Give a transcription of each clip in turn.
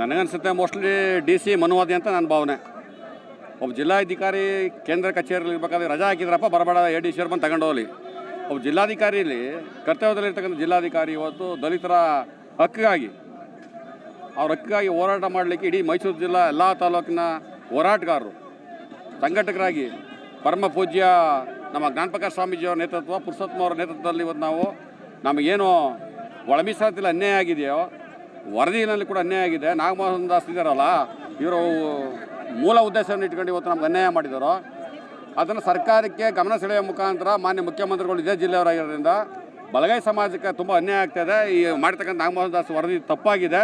ನನಗನ್ಸುತ್ತೆ mostly D C ಮನುವಾದಿ ಅಂತ ನನ್ನ ಭಾವನೆ. ಒಬ್ಬ ಜಿಲ್ಲಾಧಿಕಾರಿ ಕೇಂದ್ರ ಕಚೇರಿಯಲ್ಲಿ ಇರ್ಬೇಕಾದ್ರೆ ರಜಾ ಹಾಕಿದ್ರಪ್ಪ, ಬರಬೇಡ ಎ ಡಿ ಸಿ ಅವ್ರು ಬಂದು ತಗೊಂಡು ಹೋಗಲಿ. ಒಬ್ಬ ಜಿಲ್ಲಾಧಿಕಾರಿಯಲ್ಲಿ, ಕರ್ತವ್ಯದಲ್ಲಿರ್ತಕ್ಕಂಥ ಜಿಲ್ಲಾಧಿಕಾರಿ ಇವತ್ತು ದಲಿತರ ಹಕ್ಕಿಗಾಗಿ, ಅವ್ರ ಹಕ್ಕಿಗಾಗಿ ಹೋರಾಟ ಮಾಡಲಿಕ್ಕೆ ಇಡೀ ಮೈಸೂರು ಜಿಲ್ಲಾ ಎಲ್ಲ ತಾಲೂಕಿನ ಹೋರಾಟಗಾರರು, ಸಂಘಟಕರಾಗಿ ಪರಮ ಪೂಜ್ಯ ನಮ್ಮ ಜ್ಞಾನಪ್ರಕಾಶ್ ಸ್ವಾಮೀಜಿಯವರ ನೇತೃತ್ವ ಪುರುಷೋತ್ತಮವರ ನೇತೃತ್ವದಲ್ಲಿ ಇವತ್ತು ನಾವು ನಮಗೇನು ಒಳಮೀಸಲಾತಿಲ್ಲ ಅನ್ಯಾಯ ಆಗಿದೆಯೋ ವರದಿನಲ್ಲಿ ಕೂಡ ಅನ್ಯಾಯ ಆಗಿದೆ. ನಾಗಮೋಹನ್ ದಾಸ್ ಇದ್ದಾರಲ್ಲ ಇವರು ಮೂಲ ಉದ್ದೇಶವನ್ನು ಇಟ್ಕೊಂಡು ಇವತ್ತು ನಮ್ಗೆ ಅನ್ಯಾಯ ಮಾಡಿದರು. ಅದನ್ನು ಸರ್ಕಾರಕ್ಕೆ ಗಮನ ಸೆಳೆಯುವ ಮುಖಾಂತರ ಮಾನ್ಯ ಮುಖ್ಯಮಂತ್ರಿಗಳು ಇದೇ ಜಿಲ್ಲೆಯವರಾಗಿರೋದ್ರಿಂದ ಬಲಗೈ ಸಮಾಜಕ್ಕೆ ತುಂಬ ಅನ್ಯಾಯ ಆಗ್ತಾಯಿದೆ ಈ ಮಾಡಿರ್ತಕ್ಕಂಥ ನಾಗಮೋಹನ್ ದಾಸ್ ವರದಿ ತಪ್ಪಾಗಿದೆ.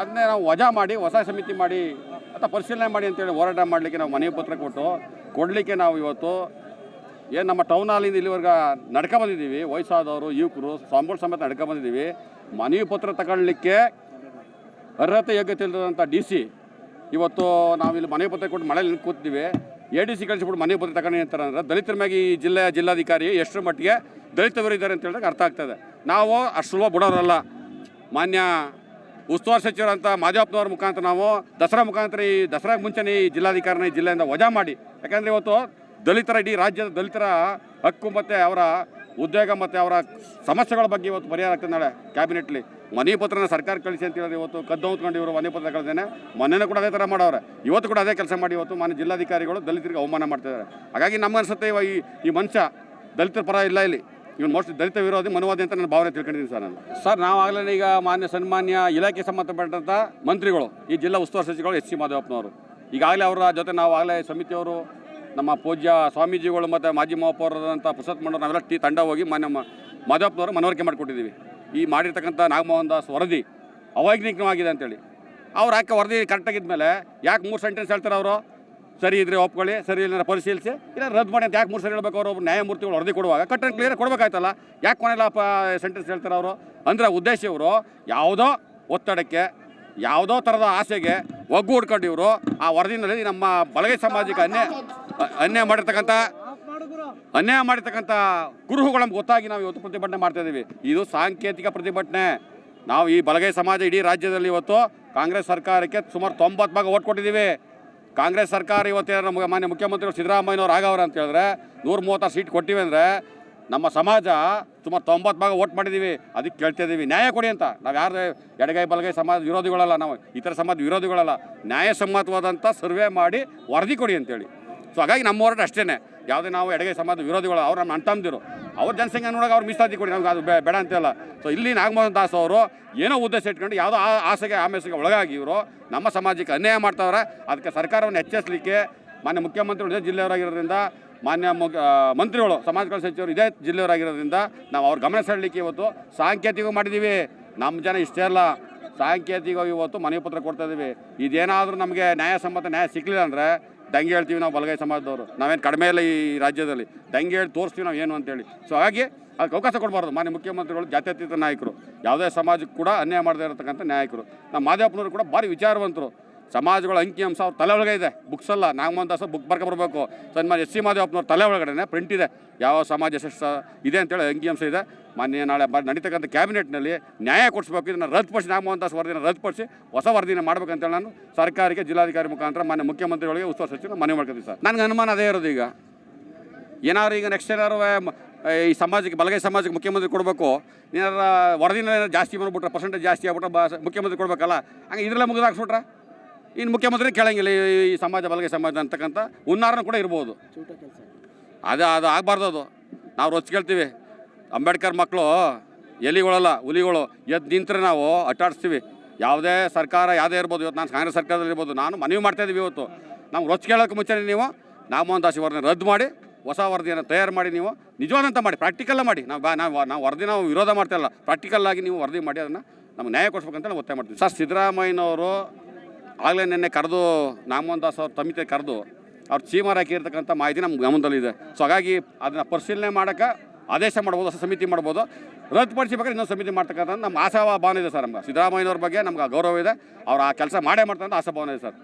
ಅದನ್ನೇ ನಾವು ವಜಾ ಮಾಡಿ, ಹೊಸ ಸಮಿತಿ ಮಾಡಿ ಅಥವಾ ಪರಿಶೀಲನೆ ಮಾಡಿ ಅಂತೇಳಿ ಹೋರಾಟ ಮಾಡಲಿಕ್ಕೆ ನಾವು ಮನವಿ ಪತ್ರ ಕೊಟ್ಟು ಕೊಡಲಿಕ್ಕೆ ನಾವು ಇವತ್ತು ಏನು ನಮ್ಮ ಟೌನ್ ಹಾಲಿಂದ ಇಲ್ಲಿವರೆಗೆ ನಡ್ಕೊಂಡ್ಬಂದಿದ್ದೀವಿ ವಯಸ್ಸಾದವರು, ಯುವಕರು, ಸ್ವಾಮಿಗಳು ಸಮೇತ ನಡ್ಕೊಂಡ್ಬಂದಿದ್ದೀವಿ ಮನವಿ ಪತ್ರ ತಗೊಳ್ಳಿಕ್ಕೆ ಅರ್ಹತೆ ಯೋಗ್ಯತೆ ಇಲ್ಲದಂಥ ಡಿ ಸಿ, ಇವತ್ತು ನಾವಿಲ್ಲಿ ಮನೆ ಪತ್ರ ಕೊಟ್ಟು ಮಳೆಯಲ್ಲಿ ಕೂತಿದ್ದೀವಿ ಎ ಡಿ ಸಿ ಕಳಿಸ್ಬಿಟ್ಟು ಮನೆ ಪತ್ರ ತಗೊಂಡು ಅಂತಾರೆ ಅಂದರೆ ದಲಿತರ ಮ್ಯಾಗೆ ಈ ಜಿಲ್ಲೆಯ ಜಿಲ್ಲಾಧಿಕಾರಿ ಎಷ್ಟರ ಮಟ್ಟಿಗೆ ದಲಿತವರು ಇದ್ದಾರೆ ಅಂತ ಹೇಳಿದಾಗ ಅರ್ಥ ಆಗ್ತದೆ. ನಾವು ಅಷ್ಟು ಸುಲಭ ಬಿಡೋರಲ್ಲ. ಮಾನ್ಯ ಉಸ್ತುವಾರಿ ಸಚಿವರಂತ ಮಾದೇವಪ್ಪನವ್ರ ಮುಖಾಂತರ ನಾವು ದಸರಾ ಮುಖಾಂತರ ಈ ದಸರಾಗೆ ಮುಂಚೆನೇ ಈ ಜಿಲ್ಲಾಧಿಕಾರಿನ ಈ ಜಿಲ್ಲೆಯಿಂದ ವಜಾ ಮಾಡಿ. ಯಾಕಂದರೆ ಇವತ್ತು ದಲಿತರ ಇಡೀ ರಾಜ್ಯದ ದಲಿತರ ಹಕ್ಕು ಮತ್ತು ಅವರ ಉದ್ಯೋಗ ಮತ್ತು ಅವರ ಸಮಸ್ಯೆಗಳ ಬಗ್ಗೆ ಇವತ್ತು ಪರಿಹಾರ ಆಗ್ತದೆ ನಾಳೆ ಕ್ಯಾಬಿನೆಟ್ಲಿ. ಮನೆ ಪತ್ರನ ಸರ್ಕಾರ ಕಳಿಸಿ ಅಂತ ಹೇಳಿದ್ರೆ ಇವತ್ತು ಕದ್ದು ಹೊತ್ಕೊಂಡು ಇವರು ಮನೆ ಪತ್ರ ಕಳೆದೇನೆ. ಮೊನ್ನೆನೂ ಕೂಡ ಅದೇ ಥರ ಮಾಡವ್ರೆ. ಇವತ್ತು ಕೂಡ ಅದೇ ಕೆಲಸ ಮಾಡಿ ಇವತ್ತು ಮಾನ್ಯ ಜಿಲ್ಲಾಧಿಕಾರಿಗಳು ದಲಿತರಿಗೆ ಅವಮಾನ ಮಾಡ್ತಿದ್ದಾರೆ. ಹಾಗಾಗಿ ನಮ್ಮ ಅನ್ಸುತ್ತೆ ಇವ ಈ ಈ ಮನುಷ್ಯ ದಲಿತರ ಪರ ಇಲ್ಲ ಇಲ್ಲಿ. ಇವನು ಮೋಸ್ಟ್ ದಲಿತ ವಿರೋಧಿ, ಮನುವಾದಿ ಅಂತ ನನ್ನ ಭಾವನೆ ತಿಳ್ಕೊಂಡಿದ್ದೀನಿ ಸರ್ ನಾನು. ಸರ್, ನಾವು ಆಗಲೇ ಈಗ ಮಾನ್ಯ ಸನ್ಮಾನ್ಯ ಇಲಾಖೆ ಸಂಬಂಧಪಟ್ಟಂಥ ಮಂತ್ರಿಗಳು, ಈ ಜಿಲ್ಲಾ ಉಸ್ತುವಾರಿ ಸಚಿವರು ಎಸ್ ಸಿ ಮಾಧವಪ್ಪನವರು ಈಗಾಗಲೇ ಅವರ ಜೊತೆ ನಾವು ಆಗಲೇ ಸಮಿತಿಯವರು ನಮ್ಮ ಪೂಜ್ಯ ಸ್ವಾಮೀಜಿಗಳು ಮತ್ತು ಮಾಜಿ ಮಹಾಪೌರದಂಥ ಪುರುಷೋತ್ತಮಣ್ಣವ್ರು ನಾವೆಲ್ಲ ಟೀ ತಂಡ ಹೋಗಿ ಮಾನ್ಯ ಮಾಧವಪ್ಪನವರು ಮನವರಿಕೆ ಮಾಡಿಕೊಟ್ಟಿದ್ದೀವಿ. ಈ ಮಾಡಿರ್ತಕ್ಕಂಥ ನಾಗಮೋಹನ್ ದಾಸ್ ವರದಿ ಅವೈಜ್ಞಾನಿಕವಾಗಿದೆ ಅಂತೇಳಿ. ಅವ್ರು ಯಾಕೆ ವರದಿ ಕರೆಕ್ಟಾಗಿದ್ಮೇಲೆ ಯಾಕೆ ಮೂರು ಸೆಂಟೆನ್ಸ್ ಹೇಳ್ತಾರೆ ಅವರು? ಸರಿ ಇದ್ರೆ ಒಪ್ಕೊಳ್ಳಿ, ಸರಿ ಇಲ್ಲ ಪರಿಶೀಲಿಸಿ, ಇಲ್ಲ ರದ್ದು ಮಾಡಿ ಅಂತ ಯಾಕೆ ಮೂರು ಸರಿ ಹೇಳಬೇಕು ಅವರು? ಒಬ್ಬ ನ್ಯಾಯಮೂರ್ತಿಗಳು ವರದಿ ಕೊಡುವಾಗ ಕಟ್ ಆ್ಯಂಡ್ ಕ್ಲಿಯರ್ ಕೊಡಬೇಕಾಯ್ತಲ್ಲ? ಯಾಕೆ ಕೊನೆಲ್ಲ ಸೆಂಟೆನ್ಸ್ ಹೇಳ್ತಾರೆ ಅವರು? ಅಂದರೆ ಉದ್ದೇಶ ಇವರು ಯಾವುದೋ ಒತ್ತಡಕ್ಕೆ, ಯಾವುದೋ ಥರದ ಆಸೆಗೆ ಒಗ್ಗೂಡ್ಕೊಂಡು ಇವರು ಆ ವರದಿನಲ್ಲಿ ನಮ್ಮ ಬಲಗೈ ಸಮಾಜಕ್ಕೆ ಅನ್ಯಾಯ ಅನ್ಯಾಯ ಮಾಡಿರ್ತಕ್ಕಂಥ ಅನ್ಯಾಯ ಮಾಡಿರ್ತಕ್ಕಂಥ ಕುರುಹುಗಳು ಗೊತ್ತಾಗಿ ನಾವು ಇವತ್ತು ಪ್ರತಿಭಟನೆ ಮಾಡ್ತಾ ಇದ್ದೀವಿ. ಇದು ಸಾಂಕೇತಿಕ ಪ್ರತಿಭಟನೆ. ನಾವು ಈ ಬಲಗೈ ಸಮಾಜ ಇಡೀ ರಾಜ್ಯದಲ್ಲಿ ಇವತ್ತು ಕಾಂಗ್ರೆಸ್ ಸರ್ಕಾರಕ್ಕೆ ಸುಮಾರು ತೊಂಬತ್ತು ಭಾಗ ಓಟ್ ಕೊಟ್ಟಿದ್ದೀವಿ. ಕಾಂಗ್ರೆಸ್ ಸರ್ಕಾರ ಇವತ್ತೇ ನಮ್ಮ ಮಾನ್ಯ ಮುಖ್ಯಮಂತ್ರಿಗಳು ಸಿದ್ದರಾಮಯ್ಯನವ್ರು ಆಗವ್ರ ಅಂತ ಹೇಳಿದ್ರೆ ನೂರ ಮೂವತ್ತಾರು ಸೀಟ್ ಕೊಟ್ಟಿವೆ ಅಂದರೆ ನಮ್ಮ ಸಮಾಜ ಸುಮಾರು ತೊಂಬತ್ತು ಭಾಗ ಓಟ್ ಮಾಡಿದ್ದೀವಿ. ಅದಕ್ಕೆ ಕೇಳ್ತಾ ಇದ್ದೀವಿ. ನ್ಯಾಯ ಕೊಡಿ ಅಂತ. ನಾವು ಯಾರು ಎಡಗೈ ಬಲಗೈ ಸಮಾಜ ವಿರೋಧಿಗಳಲ್ಲ, ನಾವು ಇತರ ಸಮಾಜ ವಿರೋಧಿಗಳಲ್ಲ ನ್ಯಾಯಸಮ್ಮತವಾದಂಥ ಸರ್ವೆ ಮಾಡಿ ವರದಿ ಕೊಡಿ ಅಂತೇಳಿ. ಸೊ ಹಾಗಾಗಿ ನಮ್ಮ ಹೋರಾಟ ಅಷ್ಟೇ ಯಾವುದೇ ನಾವು ಎಡಗೈ ಸಮಾಜದ ವಿರೋಧಿಗಳು, ಅವ್ರು ನಮ್ಮ ಅಣ್ತಂದಿರು ಅವ್ರ ಜನಸಂಖ್ಯೆ ನೋಡೋಕೆ ಅವ್ರು ಮೀಸಲಾತಿ ಕೊಡಿ, ನಮ್ಗೆ ಅದು ಬೇಡ ಅಂತೆಲ್ಲ. ಸೊ ಇಲ್ಲಿ ನಾಗಮೋಹನ್ ದಾಸ್ ಅವರು ಏನೋ ಉದ್ದೇಶ ಇಟ್ಕೊಂಡು ಯಾವುದೋ ಆ, ಆಸೆಗೆ ಆಮೇಸೆಗೆ ಒಳಗಾಗಿ ಇವರು ನಮ್ಮ ಸಮಾಜಕ್ಕೆ ಅನ್ಯಾಯ ಮಾಡ್ತಾವ್ರೆ. ಅದಕ್ಕೆ ಸರ್ಕಾರವನ್ನು ಎಚ್ಚರಿಸಲಿಕ್ಕೆ ಮಾನ್ಯ ಮುಖ್ಯಮಂತ್ರಿಗಳು ಇದೇ ಜಿಲ್ಲೆಯವರಾಗಿರೋದ್ರಿಂದ, ಮಾನ್ಯ ಮಂತ್ರಿಗಳು, ಸಮಾಜ ಕಲ್ಯಾಣ ಸಚಿವರು ಇದೇ ಜಿಲ್ಲೆಯವರಾಗಿರೋದ್ರಿಂದ ನಾವು ಅವ್ರ ಗಮನ ಸೆಳಲಿಕ್ಕೆ ಇವತ್ತು ಸಾಂಕೇತಿಕ ಮಾಡಿದ್ದೀವಿ. ನಮ್ಮ ಜನ ಇಷ್ಟೇ ಅಲ್ಲ. ಸಾಂಕೇತಿಕವಾಗಿ ಇವತ್ತು ಮನವಿ ಪತ್ರ ಕೊಡ್ತಾ ಇದ್ದೀವಿ ಇದೇನಾದರೂ ನಮಗೆ ನ್ಯಾಯಸಮ್ಮತ ನ್ಯಾಯ ಸಿಕ್ಕಲಿಲ್ಲ ಅಂದರೆ ದಂಗೆ ಹೇಳ್ತೀವಿ ನಾವು ಬಲಗೈ ಸಮಾಜದವರು. ನಾವೇನು ಕಡಿಮೆ ಇಲ್ಲ ಈ ರಾಜ್ಯದಲ್ಲಿ. ದಂಗೆ ಹೇಳಿ ತೋರಿಸ್ತೀವಿ ನಾವು ಏನು ಅಂತೇಳಿ. ಸೊ ಹಾಗೆ ಅದಕ್ಕೆ ಅವಕಾಶ ಕೊಡಬಾರ್ದು. ಮಾನ್ಯ ಮುಖ್ಯಮಂತ್ರಿಗಳು, ಜಾತ್ಯತೀತ ನಾಯಕರು. ಯಾವುದೇ ಸಮಾಜಕ್ಕೆ ಕೂಡ ಅನ್ಯಾಯ ಮಾಡದೇ ಇರತಕ್ಕಂಥ ನಾಯಕರು. ನಮ್ಮ ಮಾದೇವಪ್ಪನವರು ಕೂಡ ಭಾರಿ ವಿಚಾರವಂತರು. ಸಮಾಜಗಳ ಅಂಕಿಅಂಶ ಅವ್ರ ತಲೆ ಒಳಗೆ ಇದೆ. ಬುಕ್ಸ್ ಅಲ್ಲ ನಾಗಮೋಹನ್ ದಾಸ ಬುಕ್ ಬರ್ಕೊಬರ್ಬೇಕು ಸನ್ಮಾನ್ಯ ಎಸ್ ಸಿ ಮಾದೇವಪ್ಪನವ್ರ ತಲೆ ಒಳಗಡೆ ಪ್ರಿಂಟ್ ಇದೆ. ಯಾವ ಸಮಾಜ ಯಶಸ್ಸು ಇದೆ ಅಂತೇಳಿ ಅಂಕಿಅಂಶ ಇದೆ. ಮಾನ್ಯ ನಾಳೆ ಬ ನಡೀತಕ್ಕಂಥ ಕ್ಯಾಬಿನೆಟ್ನಲ್ಲಿ ನ್ಯಾಯ ಕೊಡಿಸ್ಬೇಕು. ಇದನ್ನು ರದ್ದುಪಡಿಸಿ ನಾಗಮೋಹನ್ ದಾಸ್ ವರದಿನ ರದ್ದುಪಡಿಸಿ ಹೊಸ ವರದಿನ ಮಾಡ್ಬೇಕಂತೇಳಿ ನಾನು ಸರ್ಕಾರಕ್ಕೆ ಜಿಲ್ಲಾಧಿಕಾರಿ ಮುಖಾಂತರ ಮಾನ್ಯ ಮುಖ್ಯಮಂತ್ರಿಗಳಿಗೆ ಉಸ್ತುವಾರಿ ಸಚಿವರು ಮನವಿ ಮಾಡ್ಕೊತೀವಿ ಸರ್. ನನಗೆ ಅನುಮಾನ ಅದೇ ಇರೋದು ಈಗ. ಏನಾದ್ರು ಈಗ ನೆಕ್ಸ್ಟ್ ಏನಾದ್ರು ಈ ಸಮಾಜಕ್ಕೆ, ಬಲಗೈ ಸಮಾಜಕ್ಕೆ ಮುಖ್ಯಮಂತ್ರಿ ಕೊಡಬೇಕು. ಏನಾರ ವರದಿನ ಜಾಸ್ತಿ ಬಂದ್ಬಿಟ್ರೆ ಪರ್ಸೆಂಟೇಜ್ ಜಾಸ್ತಿ ಆಗ್ಬಿಟ್ರೆ ಬಾ, ಮುಖ್ಯಮಂತ್ರಿ ಕೊಡಬೇಕಲ್ಲ. ಹಂಗೆ ಇದರಲ್ಲೇ ಮುಗಿದಾಕ್ಸ್ಬಿಟ್ರೆ ಇನ್ನು ಮುಖ್ಯಮಂತ್ರಿ ಕೇಳಂಗಿಲ್ಲ ಈ ಸಮಾಜ ಬಲಗೆ ಸಮಾಜ ಅಂತಕ್ಕಂಥ ಹುನ್ನಾರನೂ ಕೂಡ ಇರ್ಬೋದು. ಅದು ಅದು ಆಗಬಾರ್ದು ಅದು. ನಾವು ರೊಚ್ಚ ಕೇಳ್ತೀವಿ. ಅಂಬೇಡ್ಕರ್ ಮಕ್ಕಳು ಎಲಿಗಳಲ್ಲ ಹುಲಿಗಳು ಎದ್ದು ನಿಂತರೆ ನಾವು ಅಟ್ಟಾಡಿಸ್ತೀವಿ. ಯಾವುದೇ ಸರ್ಕಾರ ಯಾವುದೇ ಇರ್ಬೋದು ಇವತ್ತು ನಾನು ಕಾಂಗ್ರೆಸ್ ಸರ್ಕಾರದಲ್ಲಿ ಇರ್ಬೋದು ನಾನು ಮನವಿ ಮಾಡ್ತಾ ಇದ್ದೀವಿ ಇವತ್ತು. ನಾವು ರೊಚ್ಚ ಕೇಳೋಕ್ಕೆ ಮುಂಚೆ ನೀವು ನಾಮಮೋಹನ್ ದಾಸ್ ವರದಿನ ರದ್ದು ಮಾಡಿ ಹೊಸ ವರದಿಯನ್ನು ತಯಾರು ಮಾಡಿ ನೀವು ನಿಜವಾದಂತ ಮಾಡಿ ಪ್ರಾಕ್ಟಿಕಲ್ಲ ಮಾಡಿ. ನಾವು ಬಾ ನಾವು ನಾವು ವರದಿ ನಾವು ವಿರೋಧ ಮಾಡ್ತಾ ಇಲ್ಲ. ಪ್ರಾಕ್ಟಿಕಲ್ ಆಗಿ ನೀವು ವರದಿ ಮಾಡಿ ಅದನ್ನು ನಮ್ಗೆ ನ್ಯಾಯ ಕೊಡಿಸ್ಬೇಕಂತ ನಾವು ಒತ್ತಾಯ ಮಾಡ್ತೀವಿ. ಸರ್ ಸಿದ್ದರಾಮಯ್ಯನವರು ಆಗಲೇ ನಿನ್ನೆ ಕರೆದು ನಾಗಮೋಹನ್ ದಾಸ್ ಅವ್ರ ತಮಿತೆ ಕರೆದು ಅವ್ರು ಚೀಮಾರ್ ಹಾಕಿರ್ತಕ್ಕಂಥ ಮಾಹಿತಿ ನಮ್ಮ ಗಮನದಲ್ಲಿದೆ ಸೊ ಹಾಗಾಗಿ ಅದನ್ನು ಪರಿಶೀಲನೆ ಮಾಡೋಕ್ಕೆ ಆದೇಶ ಮಾಡ್ಬೋದು ಹೊಸ ಸಮಿತಿ ಮಾಡ್ಬೋದು ರದ್ದುಪಡಿಸಬೇಕಾದ್ರೆ ಇನ್ನೊಂದು ಸಮಿತಿ ಮಾಡ್ತಕ್ಕಂಥ ನಮ್ಮ ಆಶಾಭಾವನೆ ಇದೆ ಸರ್ ನಮ್ಗೆ. ಸಿದ್ದರಾಮಯ್ಯನವ್ರ ಬಗ್ಗೆ ನಮ್ಗೆ ಗೌರವ ಇದೆ. ಅವ್ರು ಆ ಕೆಲಸ ಮಾಡೇ ಮಾಡ್ತಾರೆ ಅಂತ ಆಶಾಭಾವನೆ ಇದೆ ಸರ್.